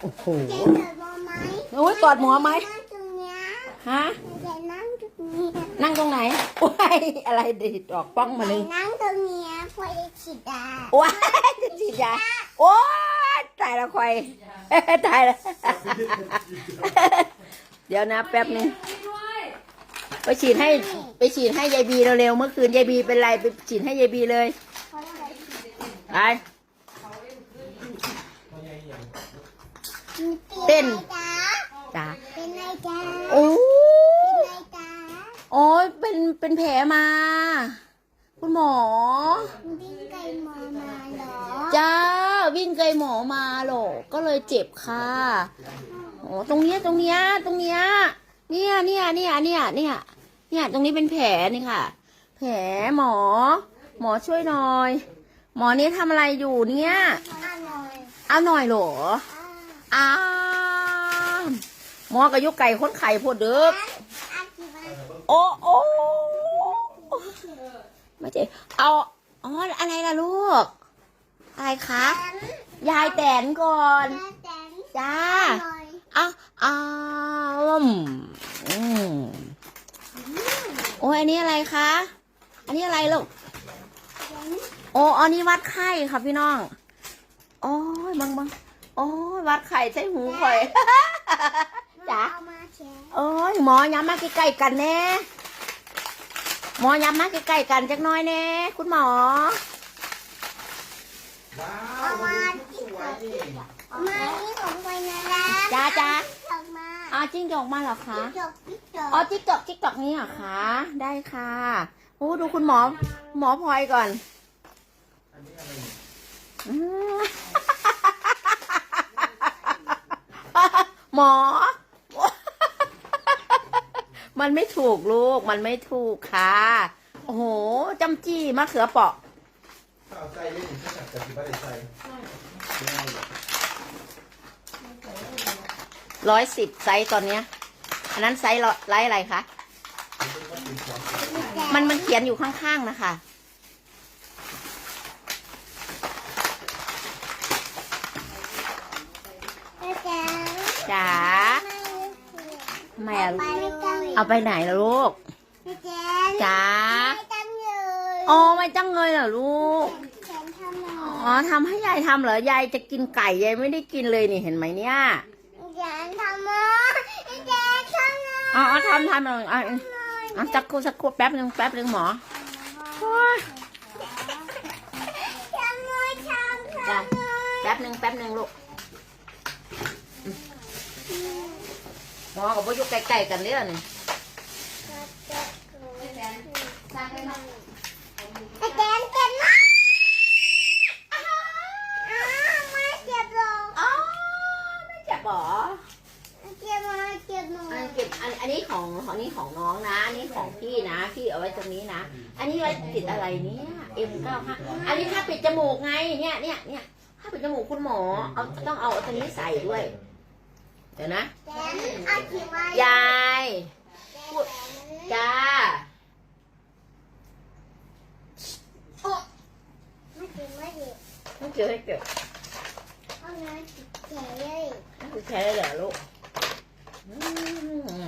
โอ้โหเจ๊เกิดมอไหมโอ้ยกอดหมอไหมนั่งตรงเนี้ยฮะ เจ๊นั่งตรงนี้นั่งตรงไหนโอ้ยอะไรดิดออกป้องมาเลยนั่งตรงเนี้ยพอจะฉีดยาว้ายจะฉีดยาโอ้ยตายละควายตายละเดี๋ยวนะแป๊บนึงไปฉีดให้ไปฉีดให้ยายบีเร็วๆเมื่อคืนยายบีเป็นไรไปฉีดให้ยายบีเลยไป เต้นจ้าจ้าเป็นไรจ้าโอ้เป็นไรจ้าโอ้ยเป็นเป็นแผลมา คุณหมอ วิ่งไกลมอมาเหรอจ้าวิ่งไกลหมอมาหรอกก็เลยเจ็บค่ะโอ้ตรงเนี้ยตรงเนี้ยตรงเนี้ยเนี่ยเนี่ยเนี่ยเนี่ยเนี่ยเนี่ยตรงนี้เป็นแผลนี่ค่ะ แผลหมอ หมอช่วยหน่อย หมอนี่ทำอะไรอยู่เนี่ยอร่อยเอาหน่อยเหรอ อ่าอ้าวหมอกระยุกไก่ค้นไข่พดเด้ออากิบะโอ้โอ้ไม่ใช่เอาอ๋ออะไรล่ะลูก อะไรคะแตนยายแตนก่อนแตนจ้าอร่อยอ้าวอ้าวอืมโอ้ยอันนี้อะไรคะ อันนี้อะไรลูกแตนโอ้อันนี้วัดไข้ค่ะพี่น้อง โอ้ยบังบัง โอ้ยวัดไข่ใช้หูข่อยจ๋าเอามาแชร์โอ้ยหมอย้ำมาใกล้ๆกันแน่หมอย้ำมาใกล้ๆกันจักหน้อยแน่คุณหมอเอามาที่สวยเอามาที่ของไปนะจ๊ะจ้าจ้าออกมาอ้าวจิ้งจกมาเหรอคะจบพี่จบอ๋อจิ๊กจอกจิ๊กจอกนี้เหรอคะได้ค่ะโอ้ดูคุณหมอ หมอพลอยก่อนอืม หมอ มันไม่ถูกลูก มันไม่ถูกค่ะ โอ้โหจำจี้มะเขือเปราะเอาใจเล่นก็จับแต่ที่บ้านใส่ร้อยสิบไซส์ตอนเนี้ย อันนั้นไซส์ร้อยไซส์อะไรคะ มันมันเขียนอยู่ข้างๆนะคะ แจ๊ จ๋าทำไมอะไปเลยจ้าเอาไปไหนล่ะลูกแจ๊จ๋าไม่ตั้งเลยอ๋อไม่จังเลยเหรอลูกแขนทำหน่ออ๋อยทำให้ยายทำเหรอยายจะกินไก่ยายไม่ได้กินเลยนี่เห็นไหมเนี่ยแขนทำหน่อยแขนทำหน่อยอ๋ออ๋อทำทำหน่อยอะอะสักครู่สักครู่แป๊บหนึ่งแป๊บหนึ่งหมอโอ๊ย ทำหน่อยทำ จ้ะ ทำหน่อย แป๊บหนึ่งแป๊บหนึ่งลูกห มอกับพ่อยุกไก่ๆกันเนี่ยนี่แขนเจ็บมากอ้าวไม่เจ็บหรอกอ๋อไม่เจ็บเหรอเจ็บหน่อยเจ็บหน่ออัยนเก็บอันอันนี้ของของนี่ของน้องนะอันนี้ของพี่นะ พี่เอาไว้ตรงนี้นะ อันนี้ไว้ติดอะไรเนี่ย M95 อันนี้ถ้าปิดจมูกไงเนี่ยเนี่ยเนี่ยถ้าปิดจมูกคุณหมอเอาต้องเอาตัวนี้ใส่ด้วย เดี๋ยวนะแขนเอาขีไว้ยายพูดจ้าไม่เจ็บไม่เจ็บต้องเกี่ยวให้เกิดเอาเงินติดแขนเลยนั่นคือแค่ได้เหรอลูกอื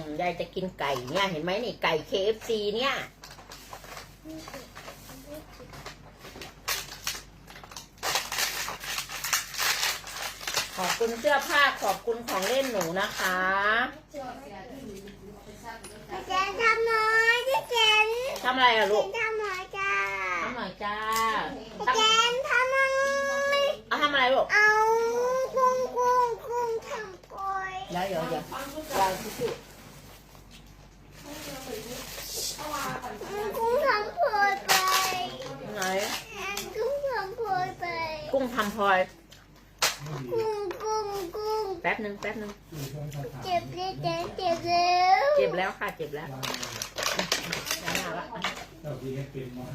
มยายจะกินไก่เนี่ย เห็นไหมนี่ไก่ KFC เนี่ย ขอบคุณเสื้อผ้าขอบคุณของเล่นหนูนะคะแขนทำหน่อยที่แขนทำอะไรอะแขลูกนทำหน่อยจ้าทำหน่อยจ้าแขนทำหน่อยเอาทำอะไรลูกเอากุ้งกุ้งกุ้งทำกล้วยเดี๋ยวเดี๋ยวเดี๋ยววางทิชชู่กุ้งทำพลอยไปไหนกุ้งทำพลอยไปกุ้งทำพลอยกุ้งกุ้งกุ้ง แป๊บหนึ่งแป๊บหนึ่งเจ็บเลยเจ็บเจ็บแล้ว เจ็บแล้วค่ะ เจ็บแล้ว ได้มาละ เราดีกันเป็นมา